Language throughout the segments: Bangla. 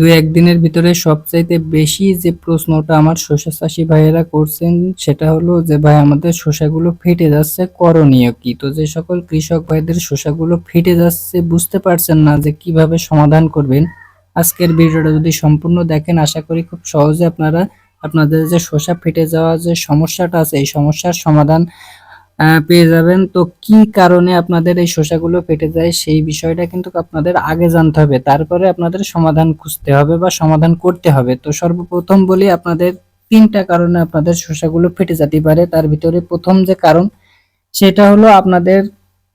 দুই একদিনের ভিতরে সবচাইতে বেশি যে প্রশ্নটা আমার শসা চাষি ভাইয়েরা করছেন, সেটা হলো যে, ভাই, আমাদের শসাগুলো ফেটে যাচ্ছে, করণীয় কি? তো যে সকল কৃষক ভাইদের শসাগুলো ফেটে যাচ্ছে, বুঝতে পারছেন না যে কীভাবে সমাধান করবেন। আজকের ভিডিওটা যদি সম্পূর্ণ দেখেন, আশা করি খুব সহজে আপনারা, আপনাদের যে শসা ফেটে যাওয়া যে সমস্যাটা আছে, এই সমস্যার সমাধান পেয়ে যাবেন। তো কি কারণে আপনাদের এই শসাগুলো ফেটে যায় সেই বিষয়টা কিন্তু আপনাদের আগে জানতে হবে। তারপরে আপনাদের সমাধান খুঁজতে হবে বা সমাধান করতে হবে। তো সর্বপ্রথম বলি, আপনাদের তিনটা কারণে আপনাদের শসাগুলো ফেটে যেতে পারে। তার ভিতরে প্রথম যে কারণ, সেটা হলো আপনাদের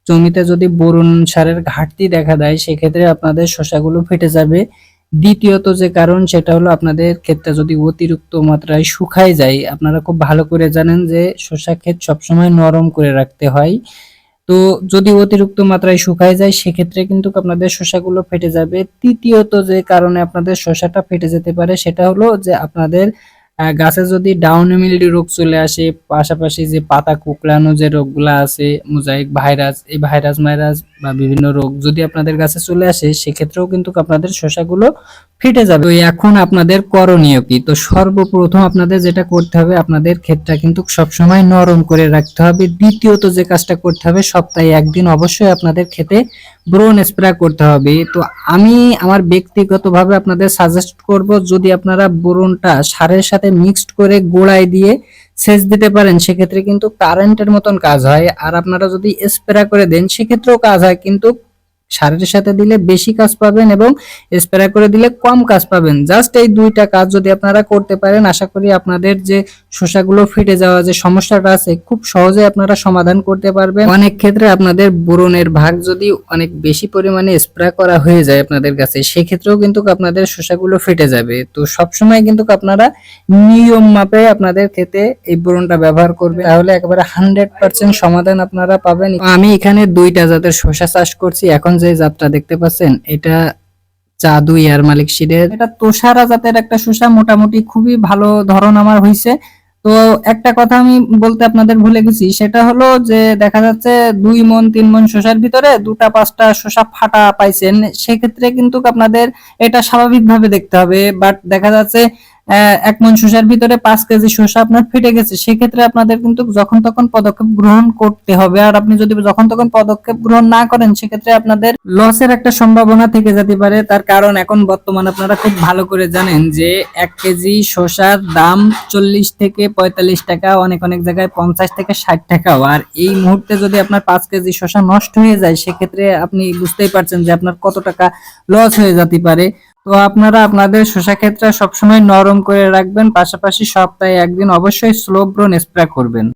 জমিতে যদি বোরন সারের ঘাটতি দেখা দেয়, সেক্ষেত্রে আপনাদের শসাগুলো ফেটে যাবে। দ্বিতীয়ত যে কারণ, সেটা হলো আপনাদের ক্ষেতটা যদি অতিরিক্ত মাত্রায় শুকায় যায়, আপনারা খুব ভালো করে জানেন যে শসা ক্ষেত সবসময় নরম করে রাখতে হয়। তো যদি অতিরিক্ত মাত্রায় শুকায় যায়, সেক্ষেত্রে কিন্তু আপনাদের শসাগুলো ফেটে যাবে। তৃতীয়ত যে কারণে আপনাদের শসাটা ফেটে যেতে পারে, সেটা হলো যে আপনাদের গাছে যদি ডাউন মিল্ডি রোগ চলে আসে, পাশাপাশি যে পাতা কুকড়ানো যে রোগগুলো আছে মোজাইক ভাইরাস এই ভাইরাস ভাইরাস বা বিভিন্ন রোগ যদি আপনাদের গাছে চলে আসে, সেক্ষেত্রেও কিন্তু আপনাদের শসাগুলো ফিটে যাবে। তো এখন আপনাদের করণীয় কি? তো সর্বপ্রথম আপনাদের যেটা করতে হবে, আপনাদের ক্ষেতটা কিন্তু সবসময় নরম করে রাখতে হবে। দ্বিতীয়ত যে কাজটা করতে হবে, সপ্তাহে একদিন অবশ্যই আপনাদের ক্ষেতে ব্রোন স্প্রে করতে হবে। তো আমি আমার ব্যক্তিগতভাবে আপনাদের সাজেস্ট করব, যদি আপনারা ব্রোনটা সারের সাথে মিক্সড করে গোড়ায় দিয়ে সেচ দিতে পারেন, সেক্ষেত্রে কিন্তু কারেন্টের মতন কাজ হয়। আর আপনারা যদি স্প্রে করে দেন, সেক্ষেত্রেও কাজ হয়। কিন্তু সারের সাথে দিলে বেশি কাজ পাবেন এবং স্প্রে করে দিলে কম কাজ পাবেন। জাস্ট এই দুইটা কাজ যদি আপনারা করতে পারেন, আশা করি আপনাদের যে শসাগুলো ফেটে যাওয়া যে সমস্যাটা আছে, খুব সহজে আপনারা সমাধান করতে পারবেন। অনেক ক্ষেত্রে আপনাদের বোরনের ভাগ যদি অনেক বেশি পরিমাণে স্প্রে করা হয়ে যায় আপনাদের কাছে, সেক্ষেত্রেও কিন্তু আপনাদের শসাগুলো ফেটে যাবে। তো সবসময় কিন্তু আপনারা নিয়ম মাপে আপনাদের ক্ষেতে এই বোরনটা ব্যবহার করবে তাহলে একেবারে হান্ড্রেড পার্সেন্ট সমাধান আপনারা পাবেন। আমি এখানে দুইটা জাতের শসা চাষ করছি। এখন যে জাতটা দেখতে পাচ্ছেন, এটা জাদু ইয়ার মালিক সিডের এটা তোষারা জাতের একটা শসা মোটামুটি খুবই ভালো ধরন আমার হয়েছে তো একটা কথা আমি বলতে আপনাদের ভুলে গেছি, সেটা হলো যে দেখা যাচ্ছে দুই মন, তিন মন শসার ভিতরে দুটা, পাঁচটা শসা ফাটা পাইছেন, সেক্ষেত্রে কিন্তু আপনাদের এটা স্বাভাবিকভাবে দেখতে হবে। বাট দেখা যাচ্ছে এক মন শসার ভিতরে পাঁচ কেজি শসা আপনার ফেটে গেছে, সেক্ষেত্রে আপনাদের কিন্তু যখন তখন পদক্ষেপ গ্রহণ করতে হবে। আর আপনি যদি যখন তখন পদক্ষেপ গ্রহণ না করেন, সেক্ষেত্রে আপনাদের লসের একটা সম্ভাবনা থেকে যেতে পারে। তার কারণ এখন বর্তমানে আপনারা খুব ভালো করে জানেন যে এক কেজি শসার দাম চল্লিশ থেকে পঁয়তাল্লিশ টাকা, অনেক অনেক জায়গায় পঞ্চাশ থেকে ষাট টাকাও। আর এই মুহূর্তে যদি আপনার পাঁচ কেজি শসা নষ্ট হয়ে যায়, সেক্ষেত্রে আপনি বুঝতেই পারছেন যে আপনার কত টাকা লস হয়ে যেতে পারে। তো আপনারা আপনাদের শসা ক্ষেত্রে সবসময় নরম করে রাখবেন, পাশাপাশি সপ্তাহে একদিন অবশ্যই স্লো ব্রোন স্প্রে করবেন।